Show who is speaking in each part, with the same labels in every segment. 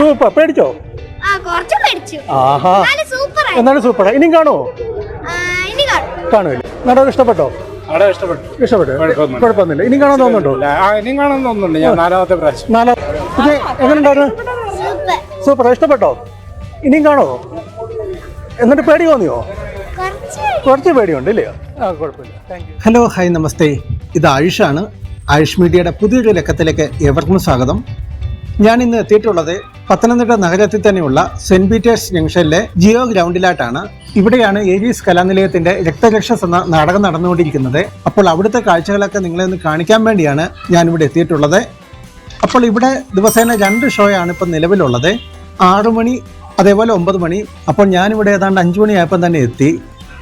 Speaker 1: Super പേടിച്ചോ? ആഹാ.
Speaker 2: എന്നാലും super
Speaker 1: ഇനിയും കാണുമോ കാണുമല്ലേ നാടകം ഇഷ്ടപ്പെട്ടോ?
Speaker 3: കുഴപ്പമൊന്നുമില്ല.
Speaker 1: ഇനിയും കാണാൻ തോന്നുന്നുണ്ടോ?
Speaker 3: ഇനിയും കാണാൻ തോന്നുന്നുണ്ട്. ഞാൻ നാലാമത്തെ പ്രാവശ്യം.
Speaker 1: നാലാ ഇത് എങ്ങനെയുണ്ടായിരുന്നു?
Speaker 2: സൂപ്പർ
Speaker 1: ഇഷ്ടപ്പെട്ടോ? ഇനിയും കാണോ എന്നിട്ട് പേടി തോന്നിയോ?
Speaker 2: കുറച്ച്
Speaker 1: പേടിയുണ്ട് ഇല്ലയോ ആ കുഴപ്പമില്ല.
Speaker 4: ഹലോ ഹായ് നമസ്തേ. ഇത് ആയുഷാണ്. ആയുഷ് മീഡിയയുടെ പുതിയൊരു ലക്കത്തിലേക്ക് എവർക്കും സ്വാഗതം. ഞാൻ ഇന്ന് എത്തിയിട്ടുള്ളത് പത്തനംതിട്ട നഗരത്തിൽ തന്നെയുള്ള സെന്റ് പീറ്റേഴ്സ് ജംഗ്ഷനിലെ ജിയോ ഗ്രൗണ്ടിലായിട്ടാണ്. ഇവിടെയാണ് ഏരീസ് കലാനിലയത്തിന്റെ രക്തരക്ഷസ് എന്ന നാടകം നടന്നുകൊണ്ടിരിക്കുന്നത്. അപ്പോൾ അവിടുത്തെ കാഴ്ചകളൊക്കെ നിങ്ങളെ ഒന്ന് കാണിക്കാൻ വേണ്ടിയാണ് ഞാൻ ഇവിടെ എത്തിയിട്ടുള്ളത്. അപ്പോൾ ഇവിടെ ദിവസേന രണ്ട് ഷോയാണ് ഇപ്പം നിലവിലുള്ളത്. ആറു മണി അതേപോലെ ഒമ്പത് മണി. അപ്പോൾ ഞാനിവിടെ ഏതാണ്ട് അഞ്ചു മണിയായപ്പം തന്നെ എത്തി.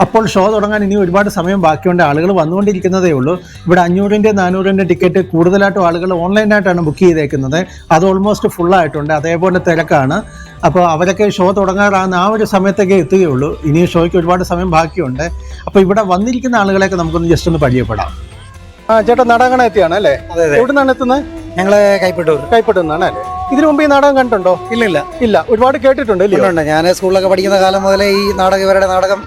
Speaker 4: അപ്പോൾ ഷോ തുടങ്ങാൻ ഇനി ഒരുപാട് സമയം ബാക്കിയുണ്ട്. ആളുകൾ വന്നുകൊണ്ടിരിക്കുന്നതേ ഉള്ളൂ. ഇവിടെ അഞ്ഞൂറിന്റെ നാനൂറിന്റെ ടിക്കറ്റ് കൂടുതലായിട്ടും ആളുകൾ ഓൺലൈനായിട്ടാണ് ബുക്ക് ചെയ്തേക്കുന്നത്. അത് ഓൾമോസ്റ്റ് ഫുള്ളായിട്ടുണ്ട് അതേപോലെ തിരക്കാണ്. അപ്പോൾ അവരൊക്കെ ഷോ തുടങ്ങാറാകുന്ന ആ ഒരു സമയത്തൊക്കെ എത്തുകയുള്ളൂ. ഇനി ഷോയ്ക്ക് ഒരുപാട് സമയം ബാക്കിയുണ്ട്. അപ്പോൾ ഇവിടെ വന്നിരിക്കുന്ന ആളുകളെയൊക്കെ നമുക്കൊന്ന് ജസ്റ്റ് ഒന്ന് പരിചയപ്പെടാം.
Speaker 1: ആ ചേട്ടാ നാടകം കാണാൻ എത്തിയാണ് അല്ലേ എവിടെ നിന്നാണ് എത്തുന്നത്?
Speaker 5: ഞങ്ങൾ കൈപ്പെട്ടൂർ.
Speaker 1: കൈപ്പെട്ടുന്നാണ് അല്ലേ? ഇതിനു മുമ്പ് ഈ നാടകം കണ്ടിട്ടുണ്ടോ?
Speaker 5: ഇല്ല ഇല്ല.
Speaker 1: ഇല്ല ഒരുപാട് കേട്ടിട്ടുണ്ട്
Speaker 5: ഇല്ല ഞാൻ സ്കൂളിലൊക്കെ പഠിക്കുന്ന കാലം മുതലേ ഈ നാടകം ഇവരുടെ നാടകം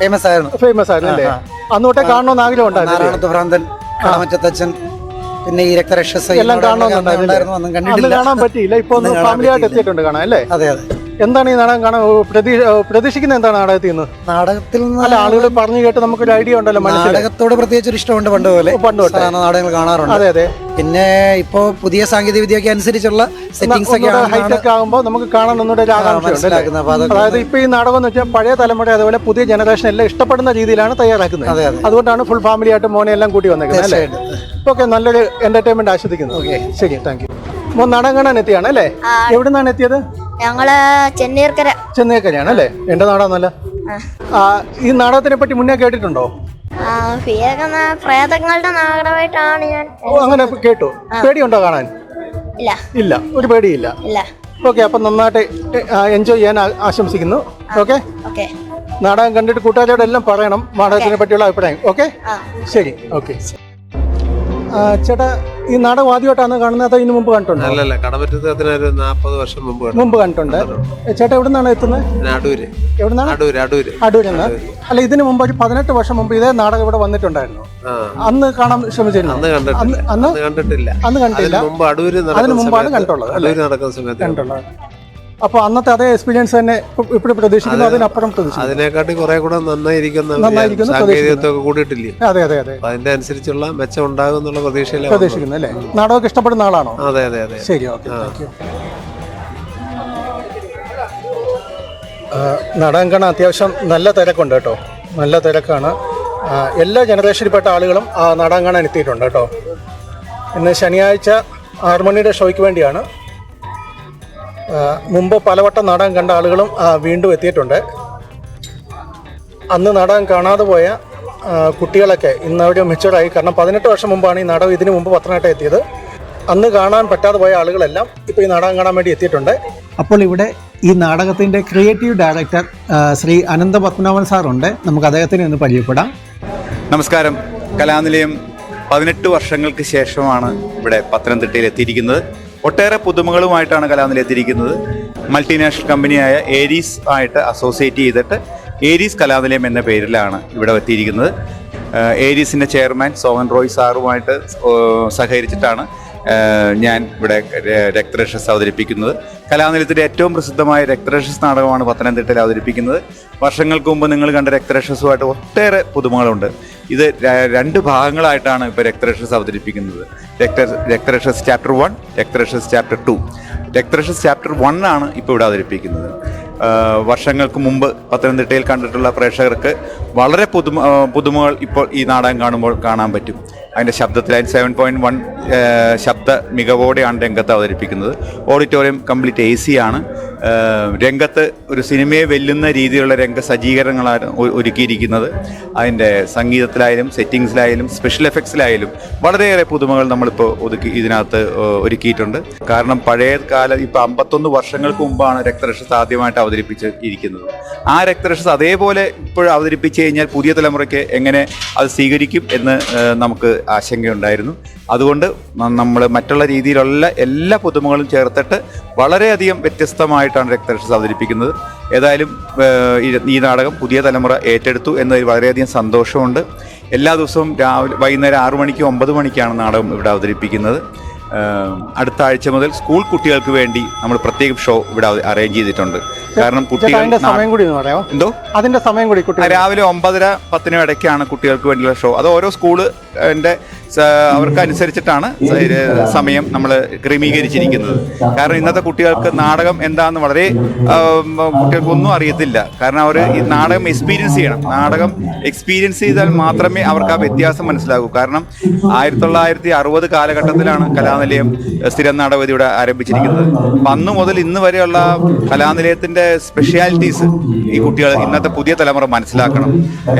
Speaker 5: ഫേമസ് ആയിരുന്നു.
Speaker 1: ഫേമസ് ആയിരുന്നു അല്ലേ? അന്ന് തൊട്ടേ കാണണമെന്ന് ആഗ്രഹം ഉണ്ടായിരുന്നു
Speaker 5: ഭ്രാന്തൻ കളമറ്റത്തച്ഛൻ പിന്നെ ഈ രക്തരക്ഷസ്
Speaker 1: എല്ലാം കാണണമെന്നുണ്ടായിരുന്നു കാണാൻ പറ്റിയില്ല ഇപ്പൊ ഫാമിലി ആയിട്ട് എത്തിയിട്ടുണ്ട് കാണാൻ അല്ലേ?
Speaker 5: അതെ അതെ.
Speaker 1: എന്താണ് ഈ നാടകം കാണാൻ പ്രതീ- പ്രതീക്ഷിക്കുന്നത് എന്താണ് നാടകത്തിൽ നിന്ന്?
Speaker 5: നാടകത്തിൽ നിന്ന്
Speaker 1: അല്ല ആളുകൾ പറഞ്ഞു കേട്ട് നമുക്കൊരു ഐഡിയ ഉണ്ടല്ലോ
Speaker 5: നാടകത്തോട് പ്രത്യേകിച്ച് ഒരു ഇഷ്ടമുണ്ട് പണ്ട് പോലെ.
Speaker 1: പണ്ട്
Speaker 5: നാടകങ്ങൾ കാണാറുണ്ട്.
Speaker 1: അതെ അതെ.
Speaker 5: പിന്നെ ഇപ്പോ പുതിയ സാങ്കേതിക വിദ്യയൊക്കെ അനുസരിച്ചുള്ള സെറ്റിംഗ്സ് ഒക്കെ
Speaker 1: ഹൈടെക് ആകുമ്പോൾ നമുക്ക് കാണാൻ ഒന്നുകൂടെ ഒരു ആകാംക്ഷ അതായത് ഇപ്പൊ ഈ നാടകം എന്ന് വെച്ചാൽ പഴയ തലമുറ അതുപോലെ പുതിയ ജനറേഷൻ എല്ലാം ഇഷ്ടപ്പെടുന്ന രീതിയിലാണ് തയ്യാറാക്കുന്നത്.
Speaker 5: അതെ, അതെ.
Speaker 1: അതുകൊണ്ടാണ് ഫുൾ ഫാമിലി ആയിട്ട് മോനെ എല്ലാം കൂട്ടി വന്നേക്കുന്നത് അല്ലേ? ഓക്കെ നല്ലൊരു എന്റർടൈൻമെന്റ് ആസ്വദിക്കുന്നു. ഓക്കെ. ശരി താങ്ക് യു മോൻ നാടകം കാണാൻ എത്തിയാണ് അല്ലേ?
Speaker 2: ആ.
Speaker 1: എവിടെ നിന്നാണ് എത്തിയത്?
Speaker 2: ഞങ്ങൾ ചെന്നീർക്കര.
Speaker 1: ചെന്നീർക്കരയാണ് അല്ലേ? എന്റെ നാടാന്നല്ല ഈ നാടകത്തിനെ പറ്റി മുന്നേ കേട്ടിട്ടുണ്ടോ?
Speaker 2: പ്രേതങ്ങളുടെ നാടകമായിട്ടാണ് ഞാൻ
Speaker 1: അങ്ങനെ കേട്ടു. പേടിയുണ്ടോ കാണാൻ?
Speaker 2: ഇല്ല.
Speaker 1: ഇല്ല ഒരു പേടിയില്ല.
Speaker 2: ഇല്ല.
Speaker 1: ഓക്കെ അപ്പം നന്നായിട്ട് എൻജോയ് ചെയ്യാൻ ആശംസിക്കുന്നു. ഓക്കെ?
Speaker 2: ഓക്കെ.
Speaker 1: നാടകം കണ്ടിട്ട് കൂട്ടുകാരോട് എല്ലാം പറയണം നാടകത്തിനെ പറ്റിയുള്ള അഭിപ്രായം. ഓക്കെ? ശരി ഓക്കെ. ചേട്ടാ ഈ നാടകം ആദ്യമായിട്ടാണ് കാണുന്നത്. അതോ ഇതിനു മുമ്പ് കണ്ടിട്ടുണ്ട്?
Speaker 6: അല്ലല്ല നാൽപ്പത് വർഷം മുമ്പ്.
Speaker 1: മുമ്പ് കണ്ടിട്ടുണ്ട്. ചേട്ടാ എവിടെ നിന്നാണ് എത്തുന്നത്?
Speaker 6: അടൂര്
Speaker 1: എവിടെ
Speaker 6: അടൂര് അടൂര്.
Speaker 1: അടൂരിൽ നിന്ന്. അല്ല ഇതിനു മുമ്പ് ഒരു പതിനെട്ട് വർഷം മുമ്പ് ഇതേ നാടകം ഇവിടെ വന്നിട്ടുണ്ടായിരുന്നു. അന്ന് കാണാൻ ശ്രമിച്ചിരുന്നു?
Speaker 6: അന്ന് കണ്ടിട്ടില്ല.
Speaker 1: അന്ന്?
Speaker 6: കണ്ടിട്ടില്ല.
Speaker 1: കണ്ടില്ല
Speaker 6: അതിന് മുമ്പ് അടൂര്
Speaker 1: അതിന് മുമ്പാണ് കണ്ടുള്ളത് കണ്ടുള്ളത്. അപ്പോൾ അന്നത്തെ അതേ എക്സ്പീരിയൻസ് തന്നെ ഇപ്പോഴും പ്രതീക്ഷിക്കുന്നു അതിനപ്പുറം പ്രതീക്ഷിക്കുന്നു.
Speaker 6: അതിനെക്കാട്ടി കുറെ കൂടെ
Speaker 1: നന്നായിരിക്കും
Speaker 6: സാങ്കേതികത്വമൊക്കെ കൂടിയിട്ടില്ലേ?
Speaker 1: അതെ അതെ അതെ
Speaker 6: അതിന്റെ അനുസരിച്ചുള്ള മെച്ചം ഉണ്ടാകും എന്നുള്ള പ്രതീക്ഷയിലാണ്.
Speaker 1: പ്രതീക്ഷിക്കുന്നു അല്ലേ? നാടകമൊക്കെ ഇഷ്ടപ്പെടുന്ന ആളാണോ?
Speaker 6: അതെ അതെ അതെ.
Speaker 1: ശരി ഓക്കെ നാടകം കാണാൻ അത്യാവശ്യം നല്ല തിരക്കുണ്ട് കേട്ടോ. നല്ല തിരക്കാണ്. എല്ലാ ജനറേഷനിൽപ്പെട്ട ആളുകളും ആ നാടകം കാണാൻ എത്തിയിട്ടുണ്ട് കേട്ടോ. ഇന്ന് ശനിയാഴ്ച ആറുമണിയുടെ ഷോയ്ക്ക് വേണ്ടിയാണ്. മുമ്പ് പലവട്ടം നാടകം കണ്ട ആളുകളും വീണ്ടും എത്തിയിട്ടുണ്ട്. അന്ന് നാടകം കാണാതെ പോയ കുട്ടികളൊക്കെ ഇന്ന് അവർ മെച്ചുവറായി കാരണം പതിനെട്ട് വർഷം മുമ്പാണ് ഈ നാടകം ഇതിനു മുമ്പ് പത്തനംതിട്ട എത്തിയത്. അന്ന് കാണാൻ പറ്റാതെ പോയ ആളുകളെല്ലാം ഇപ്പോൾ ഈ നാടകം കാണാൻ വേണ്ടി എത്തിയിട്ടുണ്ട്.
Speaker 4: അപ്പോൾ ഇവിടെ ഈ നാടകത്തിന്റെ ക്രിയേറ്റീവ് ഡയറക്ടർ ശ്രീ അനന്ത പത്മനാഭൻ സാറുണ്ട് നമുക്ക് അദ്ദേഹത്തിന് ഒന്ന് പരിചയപ്പെടാം.
Speaker 7: നമസ്കാരം. കലാനിലയം പതിനെട്ട് വർഷങ്ങൾക്ക് ശേഷമാണ് ഇവിടെ പത്തനംതിട്ടയിൽ എത്തിയിരിക്കുന്നത്. ഒട്ടേറെ പുതുമകളുമായിട്ടാണ് കലാനിലയം എത്തിയിരിക്കുന്നത്. മൾട്ടിനാഷണൽ കമ്പനിയായ ഏരീസ് ആയിട്ട് അസോസിയേറ്റ് ചെയ്തിട്ട് ഏരീസ് കലാനിലയം എന്ന പേരിലാണ് ഇവിടെ എത്തിയിരിക്കുന്നത്. ഏരീസിന്റെ ചെയർമാൻ സോഹൻ റോയ് സാറുമായിട്ട് സഹകരിച്ചിട്ടാണ് ഞാൻ ഇവിടെ രക്തരക്ഷസ് അവതരിപ്പിക്കുന്നത്. കലാനിലത്തിന്റെ ഏറ്റവും പ്രസിദ്ധമായ രക്തരക്ഷസ് നാടകമാണ് പത്തനംതിട്ടയിൽ അവതരിപ്പിക്കുന്നത്. വർഷങ്ങൾക്ക് മുമ്പ് നിങ്ങൾ കണ്ട രക്തരക്ഷസുമായിട്ട് ഒട്ടേറെ പുതുമകളുണ്ട്. ഇത് രണ്ട് ഭാഗങ്ങളായിട്ടാണ് ഇപ്പോൾ രക്തരക്ഷസ് അവതരിപ്പിക്കുന്നത്. Raktha Raktharakshas chapter one Raktharakshas chapter two. Raktharakshas chapter one ആണ് ഇപ്പോൾ ഇവിടെ അവതരിപ്പിക്കുന്നത്. വർഷങ്ങൾക്ക് മുമ്പ് പത്തനംതിട്ടയിൽ കണ്ടിട്ടുള്ള പ്രേക്ഷകർക്ക് വളരെ പുതുമ പുതുമകൾ ഇപ്പോൾ ഈ നാടകം കാണുമ്പോൾ കാണാൻ പറ്റും. അതിന്റെ ശബ്ദത്തിൽ അതിന് സെവൻ പോയിന്റ് വൺ ശബ്ദ മികവോടെയാണ് രംഗത്ത് അവതരിപ്പിക്കുന്നത്. ഓഡിറ്റോറിയം കംപ്ലീറ്റ് എ സി ആണ്. രംഗത്ത് ഒരു സിനിമയെ വെല്ലുന്ന രീതിയിലുള്ള രംഗ സജ്ജീകരണങ്ങളാണ് ഒരുക്കിയിരിക്കുന്നത്. അതിന്റെ സംഗീതത്തിലായാലും സെറ്റിങ്സിലായാലും സ്പെഷ്യൽ എഫക്ട്സിലായാലും വളരെയേറെ പുതുമകൾ നമ്മളിപ്പോൾ ഒതുക്കി ഇതിനകത്ത് ഒരുക്കിയിട്ടുണ്ട്. കാരണം പഴയ കാല ഇപ്പം അമ്പത്തൊന്ന് വർഷങ്ങൾക്ക് മുമ്പാണ് രക്തരക്ഷസ് ആദ്യമായിട്ട് അവതരിപ്പിച്ച് ഇരിക്കുന്നത് ആ രക്തരക്ഷസ് അതേപോലെ ഇപ്പോൾ അവതരിപ്പിച്ച് കഴിഞ്ഞാൽ പുതിയ തലമുറയ്ക്ക് എങ്ങനെ അത് സ്വീകരിക്കും എന്ന് നമുക്ക് ആശങ്കയുണ്ടായിരുന്നു. അതുകൊണ്ട് നമ്മൾ മറ്റുള്ള രീതിയിലുള്ള എല്ലാ പുതുമകളും ചേർത്തിട്ട് വളരെയധികം വ്യത്യസ്തമായിട്ടാണ് രക്തരക്ഷസ് അവതരിപ്പിക്കുന്നത്. ഏതായാലും ഈ നാടകം പുതിയ തലമുറ ഏറ്റെടുത്തു എന്നതിൽ വളരെയധികം സന്തോഷമുണ്ട്. എല്ലാ ദിവസവും രാവിലെ വൈകുന്നേരം ആറു മണിക്കും ഒമ്പത് മണിക്കാണ് നാടകം ഇവിടെ അവതരിപ്പിക്കുന്നത്. അടുത്ത ആഴ്ച മുതൽ സ്കൂൾ കുട്ടികൾക്ക് വേണ്ടി നമ്മൾ പ്രത്യേകം ഷോ ഇവിടെ അറേഞ്ച് ചെയ്തിട്ടുണ്ട്. കാരണം കുട്ടികൾ
Speaker 8: സമയം കൂടി പറയാമോ
Speaker 7: എന്തോ?
Speaker 8: അതിന്റെ സമയം കൂടി കുട്ടി
Speaker 7: രാവിലെ ഒമ്പതര പത്തിനും ഇടയ്ക്കാണ് കുട്ടികൾക്ക് വേണ്ടിയുള്ള ഷോ അത് ഓരോ സ്കൂൾ ന്റെ അവർക്ക് അനുസരിച്ചിട്ടാണ് സമയം നമ്മൾ ക്രമീകരിച്ചിരിക്കുന്നത്. കാരണം ഇന്നത്തെ കുട്ടികൾക്ക് നാടകം എന്താണെന്ന് വളരെ ആ, ഉം, കുട്ടികൾക്ക് ഒന്നും അറിയത്തില്ല. കാരണം അവർ ഈ നാടകം എക്സ്പീരിയൻസ് ചെയ്യണം. നാടകം എക്സ്പീരിയൻസ് ചെയ്താൽ മാത്രമേ അവർക്ക് ആ വ്യത്യാസം മനസ്സിലാകൂ. കാരണം ആയിരത്തി തൊള്ളായിരത്തി അറുപത് കാലഘട്ടത്തിലാണ് കലാനിലയം സ്ഥിരം നാടകവേദിയുടെ ആരംഭിച്ചിരിക്കുന്നത്. അപ്പം അന്ന് മുതൽ ഇന്ന് വരെയുള്ള കലാനിലയത്തിന്റെ സ്പെഷ്യാലിറ്റീസ് ഈ കുട്ടികൾ ഇന്നത്തെ പുതിയ തലമുറ മനസ്സിലാക്കണം.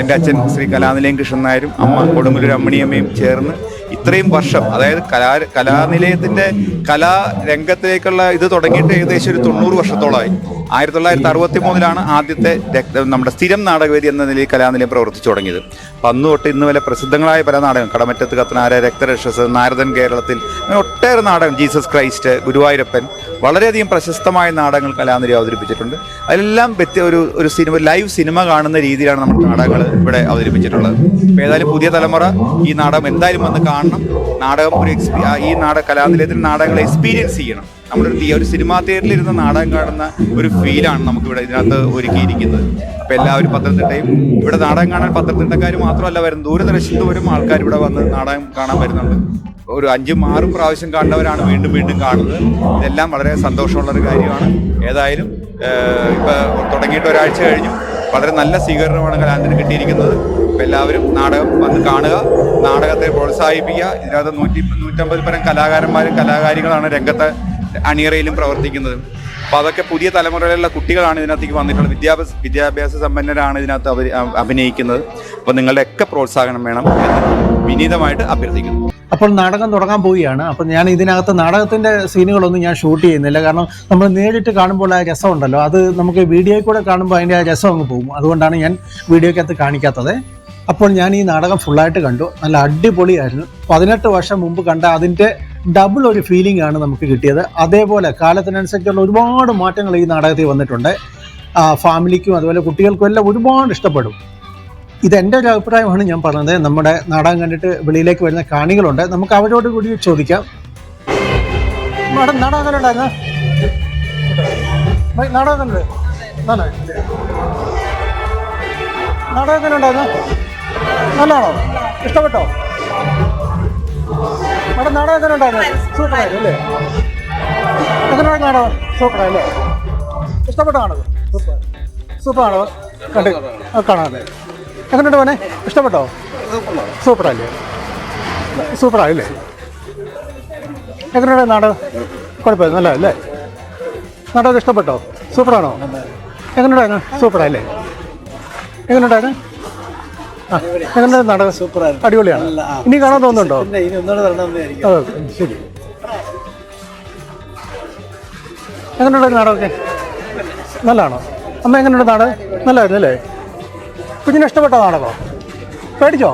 Speaker 7: എന്റെ അച്ഛൻ ശ്രീ കലാനിലയം കൃഷ്ണൻ നായരും അമ്മ കൊടുങ്ങല്ലൂർ അമ്മണിയമ്മയും ചേർന്ന് ഇത്രയും വർഷം അതായത് കലാ കലാനിലയത്തിന്റെ കലാരംഗത്തിലേക്കുള്ള ഇത് തുടങ്ങിയിട്ട് ഏകദേശം ഒരു തൊണ്ണൂറ് വർഷത്തോളമായി. ആയിരത്തി തൊള്ളായിരത്തി അറുപത്തി മൂന്നിലാണ് ആദ്യത്തെ രക്ത- നമ്മുടെ സ്ഥിരം നാടകവേദി എന്ന നിലയിൽ കലാനിലയം പ്രവർത്തിച്ചു തുടങ്ങിയത്. അപ്പം അന്ന് തൊട്ട് ഇന്ന് വരെ പ്രസിദ്ധങ്ങളായ പല നാടകം കടമറ്റത്ത് കത്തനാര രക്തരക്ഷസ് നാരദൻ കേരളത്തിൽ അങ്ങനെ ഒട്ടേറെ നാടകം. ജീസസ് ക്രൈസ്റ്റ് ഗുരുവായൂരപ്പൻ വളരെയധികം പ്രശസ്തമായ നാടകങ്ങൾ കലാനിലയം അവതരിപ്പിച്ചിട്ടുണ്ട്. അതിലെല്ലാം വ്യത്യ ഒരു ഒരു സിനിമ ലൈവ് സിനിമ കാണുന്ന രീതിയിലാണ് നമ്മുടെ നാടകങ്ങൾ ഇവിടെ അവതരിപ്പിച്ചിട്ടുള്ളത്. ഏതായാലും പുതിയ തലമുറ ഈ നാടകം എന്തായാലും വന്ന് കാണണം. നാടകം ഒരു എക്സ്പീ ഈ നാടക കലാനിലയത്തിൽ നാടകങ്ങൾ എക്സ്പീരിയൻസ് ചെയ്യണം. നമ്മളൊരു ഒരു ഒരു സിനിമാ തിയേറ്ററിൽ ഇരുന്ന് നാടകം കാണുന്ന ഒരു ഫീലാണ് നമുക്കിവിടെ ഇതിനകത്ത് ഒരുക്കിയിരിക്കുന്നത്. അപ്പോൾ എല്ലാവരും പത്തനംതിട്ടയും ഇവിടെ നാടകം കാണാൻ പത്തനംതിട്ടക്കാർ മാത്രമല്ല വരുന്നത്. ദൂരദർശനത്ത് വരും ആൾക്കാർ ഇവിടെ വന്ന് നാടകം കാണാൻ വരുന്നുണ്ട്. ഒരു അഞ്ചും ആറും പ്രാവശ്യം കണ്ടവരാണ് വീണ്ടും വീണ്ടും കാണുന്നത്. ഇതെല്ലാം വളരെ സന്തോഷമുള്ളൊരു കാര്യമാണ്. ഏതായാലും ഇപ്പോൾ ഇപ്പൊ തുടങ്ങിയിട്ട് ഒരാഴ്ച കഴിഞ്ഞു. വളരെ നല്ല സ്വീകരണമാണ് കലാന്തിന് കിട്ടിയിരിക്കുന്നത്. അപ്പോൾ എല്ലാവരും നാടകം വന്ന് കാണുക. നാടകത്തെ പ്രോത്സാഹിപ്പിക്കുക. ഇതിനകത്ത് നൂറ്റി നൂറ്റമ്പത് പരം കലാകാരന്മാരും കലാകാരികളാണ് രംഗത്ത് അണിയറയിലും പ്രവർത്തിക്കുന്നതും. അപ്പോൾ അതൊക്കെ പുതിയ തലമുറയിലുള്ള കുട്ടികളാണ് ഇതിനകത്തേക്ക് വന്നിട്ടുള്ളത്. വിദ്യാഭ്യാസ വിദ്യാഭ്യാസ സമ്പന്നരാണ് ഇതിനകത്ത് അവർ അഭിനയിക്കുന്നത്. അപ്പോൾ നിങ്ങളുടെ ഒക്കെ പ്രോത്സാഹനം വേണം എന്ന് വിനീതമായിട്ട് അഭ്യർത്ഥിക്കുന്നു.
Speaker 1: അപ്പോൾ നാടകം തുടങ്ങാൻ പോവുകയാണ്. അപ്പോൾ ഞാൻ ഇതിനകത്ത് നാടകത്തിന്റെ സീനുകളൊന്നും ഞാൻ ഷൂട്ട് ചെയ്യുന്നില്ല. കാരണം നമ്മൾ നേരിട്ട് കാണുമ്പോൾ ആ രസമുണ്ടല്ലോ. അത് നമുക്ക് വീഡിയോയിൽ കൂടെ കാണുമ്പോൾ അതിന്റെ ആ രസം അങ്ങ് പോകും. അതുകൊണ്ടാണ് ഞാൻ വീഡിയോക്കകത്ത് കാണിക്കാത്തത്. അപ്പോൾ ഞാൻ ഈ നാടകം ഫുള്ളായിട്ട് കണ്ടു. നല്ല അടിപൊളിയായിരുന്നു. പതിനെട്ട് വർഷം മുമ്പ് കണ്ട അതിന്റെ ഡബിൾ ഒരു ഫീലിംഗ് ആണ് നമുക്ക് കിട്ടിയത്. അതേപോലെ കാലത്തിനനുസരിച്ചുള്ള ഒരുപാട് മാറ്റങ്ങൾ ഈ നാടകത്തിൽ വന്നിട്ടുണ്ട്. ഫാമിലിക്കും അതുപോലെ കുട്ടികൾക്കും എല്ലാം ഒരുപാട് ഇഷ്ടപ്പെടും. ഇതെന്റെ ഒരു അഭിപ്രായമാണ് ഞാൻ പറഞ്ഞത്. നമ്മുടെ നാടകം കണ്ടിട്ട് വെളിയിലേക്ക് വരുന്ന കാണികളുണ്ട്. നമുക്ക് അവരോട് കൂടി ചോദിക്കാം. മാഡം നാടകം എങ്ങനെ ഉണ്ടായിരുന്നു നാടകം നാടകം നല്ലതാണോ? ഇഷ്ടപ്പെട്ടോ? മാഡം നാടകം എങ്ങനെ ഉണ്ടായിരുന്നു? സൂപ്പറായിരുന്നു അല്ലേ? എങ്ങനെയാണ് നാടകം സൂപ്പറായല്ലേ ഇഷ്ടപ്പെട്ടാണോ സൂപ്പർ. സൂപ്പറാണോ കണ്ട്. കാണാതെ എങ്ങനെയുണ്ട് മോനെ? ഇഷ്ടപ്പെട്ടോ? സൂപ്പറല്ലേ? സൂപ്പറായില്ലേ? എങ്ങനെയുണ്ട് നാടകം കുഴപ്പമില്ല. നല്ല അല്ലേ നാടകം ഇഷ്ടപ്പെട്ടോ? സൂപ്പറാണോ? എങ്ങനെയുണ്ടായിരുന്നു? സൂപ്പറല്ലേ എങ്ങനെയുണ്ടായിരുന്നു? ആ എങ്ങനെയുണ്ട് നാടകം സൂപ്പറായിരുന്നു. അടിപൊളിയാണ്. ഇനി കാണാൻ തോന്നുന്നുണ്ടോ? ശരി. എങ്ങനെയുണ്ടായിരുന്നു നാടകമൊക്കെ? നല്ലതാണോ? അമ്മ എങ്ങനെയുണ്ട് നാടകം? നല്ലതായിരുന്നു അല്ലേ? കുഞ്ഞിന് ഇഷ്ടപ്പെട്ട നാടകോ? പേടിച്ചോ?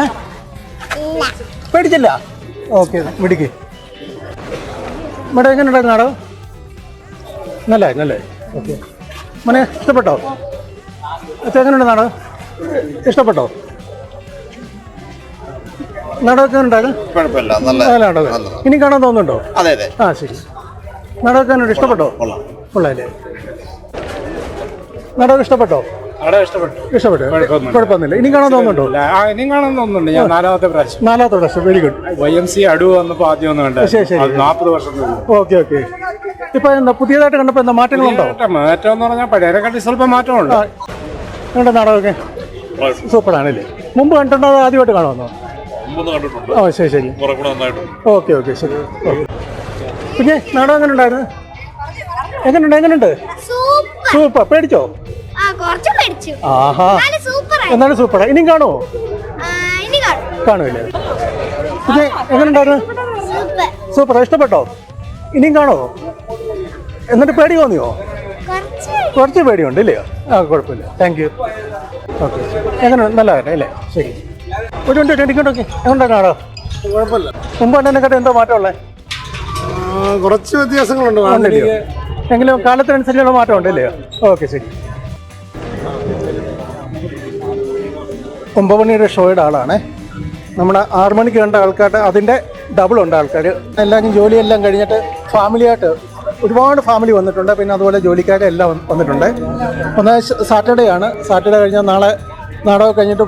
Speaker 1: ഏ? പേടിച്ചില്ല? ഓക്കെ മിടിക്ക്. മേഡം എങ്ങനെയുണ്ടായിരുന്നു നാടകം? നല്ലായിരുന്നു അല്ലേ? ഓക്കെ. മോനെ ഇഷ്ടപ്പെട്ടോ? എങ്ങനെയുണ്ട് നാടകം? ഇഷ്ടപ്പെട്ടോ? നടക്കാനുണ്ടായിരുന്നു?
Speaker 9: കുഴപ്പമില്ല നല്ല
Speaker 1: ഇനി കാണാൻ തോന്നുന്നുണ്ടോ?
Speaker 9: അതെ അതെ.
Speaker 1: ആ ശരി. നടക്കാനുണ്ട് ഇഷ്ടപ്പെട്ടോ? കൊള്ളാല്ലേ? നാടകം ഇഷ്ടപ്പെട്ടോ?
Speaker 3: കുഴപ്പമൊന്നുമില്ല.
Speaker 1: ഇനി കാണാൻ തോന്നുന്നുണ്ടോ?
Speaker 3: കാണാൻ തോന്നുന്നുണ്ട്. ഞാൻ നാലാമത്തെ പ്രാവശ്യം.
Speaker 1: നാലാമത്തെ പ്രാവശ്യം. Very good
Speaker 3: Y M C അടു വന്നപ്പോ ആദ്യം ഒന്നും വേണ്ട
Speaker 1: ശരി, ശരി.
Speaker 3: നാൽപ്പത് വർഷം മുമ്പ്.
Speaker 1: Okay okay. ഇപ്പൊ എന്താ പുതിയതായിട്ട് കണ്ടപ്പോ എന്താ മാറ്റങ്ങളുണ്ടോ?
Speaker 3: മാറ്റം മാറ്റം എന്ന് പറഞ്ഞാൽ പഴയതിനെക്കാട്ടി സ്വല്പം മാറ്റമുണ്ട്.
Speaker 1: നിങ്ങളുടെ നാടകമൊക്കെ സൂപ്പറാണല്ലേ? മുമ്പ് കണ്ടിട്ടുണ്ടോ അത് ആദ്യമായിട്ട് കാണുമെന്നോ ഓ ശരി ശരി. ഓക്കെ ഓക്കെ ശരി. ഓക്കെ കുഞ്ഞെ നാടകം എങ്ങനെ ഉണ്ടായിരുന്നു എങ്ങനെയുണ്ട് എങ്ങനെയുണ്ട്
Speaker 2: സൂപ്പർ.
Speaker 1: സൂപ്പർ. പേടിച്ചോ?
Speaker 2: ആ കുറച്ച് പഠിച്ചു
Speaker 1: ആഹാ.
Speaker 2: സൂപ്പർ
Speaker 1: എന്നാലും സൂപ്പറാ ഇനിയും കാണുമോ
Speaker 2: ഇനി കാണും.
Speaker 1: കാണുമല്ലേ പിന്നെ എങ്ങനെയുണ്ടായിരുന്നു
Speaker 2: സൂപ്പർ.
Speaker 1: സൂപ്പർ ഇഷ്ടപ്പെട്ടോ? ഇനിയും കാണുമോ എന്നിട്ട് പേടി തോന്നിയോ?
Speaker 2: കുറച്ച്
Speaker 1: കുറച്ച് പേടിയുണ്ട് ഇല്ലയോ ആ കുഴപ്പമില്ല. താങ്ക് യു ഓക്കെ എങ്ങനെ നല്ലതായിരുന്നു അല്ലേ? ശരി. ഒരു മിനിറ്റ് ടിക്കറ്റ് ഓക്കെ എങ്ങോട്ടാണ് ആടോ
Speaker 3: കുഴപ്പമില്ല.
Speaker 1: മുമ്പ് കണ്ടതിനെക്കാട്ടും എന്തോ മാറ്റമുള്ളത്
Speaker 3: കുറച്ച് വ്യത്യാസങ്ങളുണ്ട്.
Speaker 1: ഉണ്ടല്ലോ? എങ്കിലും കാലത്തിനനുസരിച്ചുള്ള മാറ്റമുണ്ട് ഇല്ലയോ ഓക്കെ ശരി. ഒമ്പത് മണിയുടെ ഷോയുടെ ആളാണ്. നമ്മുടെ ആറുമണിക്ക് കണ്ട ആൾക്കാരുടെ അതിന്റെ ഡബിൾ ഉണ്ട് ആൾക്കാർ എല്ലാവരും ജോലിയെല്ലാം കഴിഞ്ഞിട്ട് ഫാമിലിയായിട്ട് ഒരുപാട് ഫാമിലി വന്നിട്ടുണ്ട്. പിന്നെ അതുപോലെ ജോലിക്കാരെ എല്ലാം വന്നിട്ടുണ്ട്. ഒന്ന് സാറ്റർഡേ ആണ്. സാറ്റർഡേ കഴിഞ്ഞാൽ നാളെ നാടകം കഴിഞ്ഞിട്ട്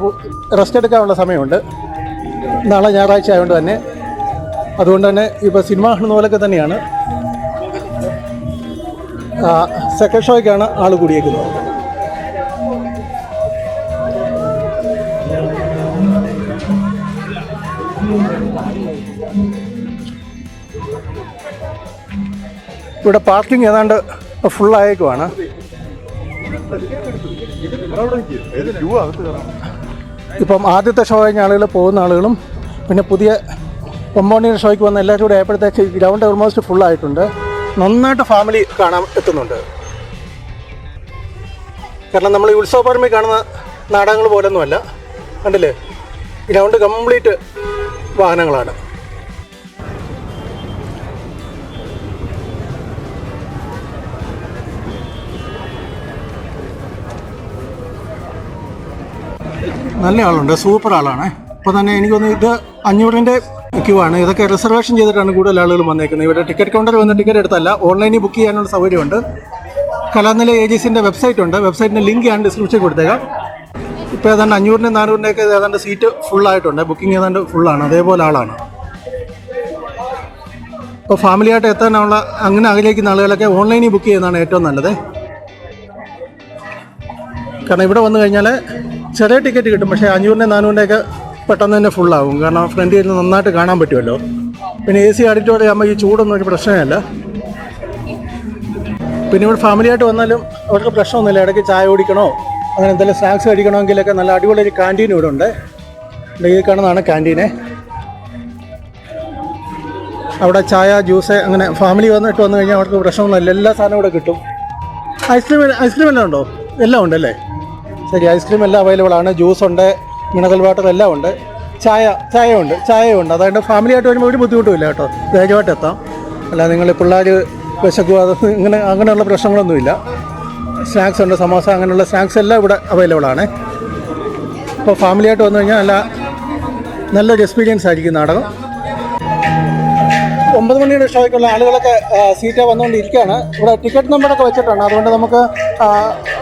Speaker 1: റെസ്റ്റ് എടുക്കാനുള്ള സമയമുണ്ട്. നാളെ ഞായറാഴ്ച ആയതുകൊണ്ട് തന്നെ. അതുകൊണ്ട് തന്നെ ഇപ്പോൾ സിനിമ കാണുന്ന തന്നെയാണ്. സെക്കൻഡ് ഷോയ്ക്കാണ് ആൾ കൂടിയേക്കുന്നത്. ഇവിടെ പാർക്കിംഗ് ഏതാണ്ട് ഫുള്ളായേക്കുവാണ്. ഇപ്പം ആദ്യത്തെ ഷോ കഴിഞ്ഞ ആളുകൾ പോകുന്ന ആളുകളും പിന്നെ പുതിയ ഒമ്പോണിയുടെ ഷോയ്ക്ക് വന്ന എല്ലാവരും കൂടെ ആയപ്പോഴത്തേക്ക് ഗ്രൗണ്ട് ഓൾമോസ്റ്റ് ഫുള്ളായിട്ടുണ്ട്. നന്നായിട്ട് ഫാമിലി കാണാൻ എത്തുന്നുണ്ട്. കാരണം നമ്മൾ ഈ ഉത്സവപരമി കാണുന്ന നാടകങ്ങൾ പോലൊന്നുമല്ല. കണ്ടില്ലേ? ഗ്രൗണ്ട് കംപ്ലീറ്റ് വാഹനങ്ങളാണ്. നല്ല ആളുണ്ട് സൂപ്പർ ആളാണ്. ഇപ്പോൾ തന്നെ എനിക്ക് തോന്നുന്നു ഇത് അഞ്ഞൂറിന്റെ ക്യൂ ആണ്. ഇതൊക്കെ റിസർവേഷൻ ചെയ്തിട്ടാണ് കൂടുതൽ ആളുകൾ വന്നേക്കുന്നത്. ഇവിടെ ടിക്കറ്റ് കൗണ്ടർ വന്ന് ടിക്കറ്റ് എടുത്തല്ല ഓൺലൈനിൽ ബുക്ക് ചെയ്യാനുള്ള സൗകര്യമുണ്ട്. കലാനില ഏജൻസിന്റെ വെബ്സൈറ്റ് ഉണ്ട്. വെബ്സൈറ്റിന്റെ ലിങ്ക് ഞാൻ ഡിസ്ക്രിപ്ഷൻ കൊടുത്തേക്കാം. ഇപ്പോൾ ഏതാണ്ട് അഞ്ഞൂറിന്റെ നാനൂറിന്റെയൊക്കെ ഏതാണ്ട് സീറ്റ് ഫുള്ളായിട്ടുണ്ട് ബുക്കിംഗ് ഏതാണ്ട് ഫുള്ളാണ് അതേപോലെ ആളാണ്. ഇപ്പോൾ ഫാമിലിയായിട്ട് എത്താനുള്ള അങ്ങനെ അകലേക്കുന്ന ആളുകളൊക്കെ ഓൺലൈനിൽ ബുക്ക് ചെയ്യുന്നതാണ് ഏറ്റവും നല്ലത്. കാരണം ഇവിടെ വന്നു കഴിഞ്ഞാൽ ചെറിയ ടിക്കറ്റ് കിട്ടും പക്ഷേ അഞ്ഞൂറിന്റെ നാനൂറിന്റെയൊക്കെ പെട്ടെന്ന് തന്നെ ഫുള്ളാകും കാരണം ഫ്രണ്ടിൽ ഇരുന്ന് നന്നായിട്ട് കാണാൻ പറ്റുമല്ലോ. പിന്നെ എ സി ഓഡിറ്റോറിയം ആകുമ്പോൾ ഈ ചൂടൊന്നും ഒരു പ്രശ്നമല്ല. പിന്നെ ഇവിടെ ഫാമിലിയായിട്ട് വന്നാലും അവർക്ക് പ്രശ്നമൊന്നുമില്ല. ഇടയ്ക്ക് ചായ കുടിക്കണോ അങ്ങനെ എന്തെങ്കിലും സ്നാക്സ് കഴിക്കണമെങ്കിലൊക്കെ നല്ല അടിപൊളി ഒരു ക്യാന്റീൻ ഇവിടെ ഉണ്ട്. ഈ കാണുന്നതാണ് ക്യാന്റീനെ അവിടെ ചായ ജ്യൂസ് അങ്ങനെ ഫാമിലി വന്നിട്ട് വന്നു കഴിഞ്ഞാൽ അവർക്ക് പ്രശ്നമൊന്നുമില്ല. എല്ലാ സാധനവും ഇവിടെ കിട്ടും. ഐസ്ക്രീം ഐസ്ക്രീം എല്ലാം ഉണ്ടോ? എല്ലാം ഉണ്ടല്ലേ? ശരി ഐസ്ക്രീം എല്ലാം അവൈലബിൾ ആണ്. ജ്യൂസ് ഉണ്ട് മിനറൽ വാട്ടർ എല്ലാം ഉണ്ട്. ചായ ചായ ഉണ്ട് ചായ ഉണ്ട് അതുകൊണ്ട് ഫാമിലിയായിട്ട് വരുമ്പോൾ ഒരു ബുദ്ധിമുട്ടുമില്ല കേട്ടോ. ധൈര്യമായിട്ട് എത്താം. അല്ല നിങ്ങൾ പിള്ളേർ വിശക്കുക അത് ഇങ്ങനെ അങ്ങനെയുള്ള പ്രശ്നങ്ങളൊന്നുമില്ല. സ്നാക്സ് ഉണ്ട് സമോസ അങ്ങനെയുള്ള സ്നാക്സ് എല്ലാം ഇവിടെ അവൈലബിൾ ആണ്. അപ്പോൾ ഫാമിലിയായിട്ട് വന്നു കഴിഞ്ഞാൽ നല്ല നല്ലൊരു എക്സ്പീരിയൻസ് ആയിരിക്കും നാടകം. ഒമ്പത് മണിയുടെ ഷോയ്ക്കുള്ള ആളുകളൊക്കെ സീറ്റ് വന്നുകൊണ്ടിരിക്കുകയാണ്. ഇവിടെ ടിക്കറ്റ് നമ്പറൊക്കെ വെച്ചിട്ടുണ്ട് അതുകൊണ്ട് നമുക്ക്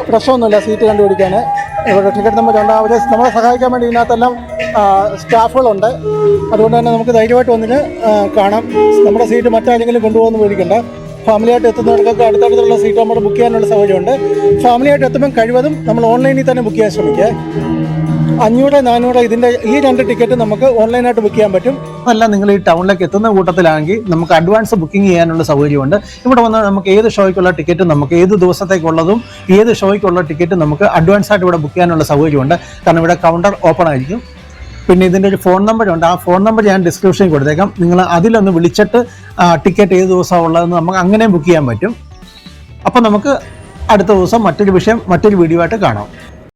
Speaker 1: പ്രശ്നമൊന്നുമില്ല സീറ്റ് കണ്ടുപിടിക്കാൻ ഇവിടെ ടിക്കറ്റ് നമ്പർ ഉണ്ട് അവരെ നമ്മളെ സഹായിക്കാൻ വേണ്ടി ഇതിനകത്തെല്ലാം സ്റ്റാഫുകളുണ്ട്. അതുകൊണ്ട് തന്നെ നമുക്ക് ധൈര്യമായിട്ട് വന്നിട്ട് കാണാം. നമ്മുടെ സീറ്റ് മറ്റാരെങ്കിലും കൊണ്ടുപോകുന്ന പേടിക്കണ്ട. ഫാമിലിയായിട്ട് എത്തുന്നവർക്കൊക്കെ അടുത്തടുത്തുള്ള സീറ്റ് നമ്മൾ ബുക്ക് ചെയ്യാനുള്ള സൗകര്യമുണ്ട് ഫാമിലിയായിട്ട് എത്തുമ്പം കഴിവതും നമ്മൾ ഓൺലൈനിൽ തന്നെ ബുക്ക് ചെയ്യാൻ ശ്രമിക്കുക. അഞ്ഞൂറ് നാനൂറ് ഇതിന്റെ ഈ രണ്ട് ടിക്കറ്റ് നമുക്ക് ഓൺലൈനായിട്ട് ബുക്ക് ചെയ്യാൻ പറ്റും.
Speaker 4: അതല്ല നിങ്ങൾ ഈ ടൗണിലേക്ക് എത്തുന്ന കൂട്ടത്തിലാണെങ്കിൽ നമുക്ക് അഡ്വാൻസ് ബുക്കിംഗ് ചെയ്യാനുള്ള സൗകര്യമുണ്ട്. ഇവിടെ വന്നാൽ നമുക്ക് ഏത് ഷോയ്ക്കുള്ള ടിക്കറ്റും നമുക്ക് ഏത് ദിവസത്തേക്കുള്ളതും ഏത് ഷോയ്ക്കുള്ള ടിക്കറ്റും നമുക്ക് അഡ്വാൻസ് ആയിട്ട് ഇവിടെ ബുക്ക് ചെയ്യാനുള്ള സൗകര്യമുണ്ട്. കാരണം ഇവിടെ കൗണ്ടർ ഓപ്പൺ ആയിരിക്കും. പിന്നെ ഇതിന്റെ ഒരു ഫോൺ നമ്പർ ഉണ്ട്. ആ ഫോൺ നമ്പർ ഞാൻ ഡിസ്ക്രിപ്ഷനിൽ കൊടുത്തേക്കാം. നിങ്ങൾ അതിലൊന്ന് വിളിച്ചിട്ട് ടിക്കറ്റ് ഏത് ദിവസമാണ് ഉള്ളതെന്ന് നമുക്ക് അങ്ങനെ ബുക്ക് ചെയ്യാൻ പറ്റും. അപ്പോൾ നമുക്ക് അടുത്ത ദിവസം മറ്റൊരു വിഷയം മറ്റൊരു വീഡിയോ ആയിട്ട് കാണാം.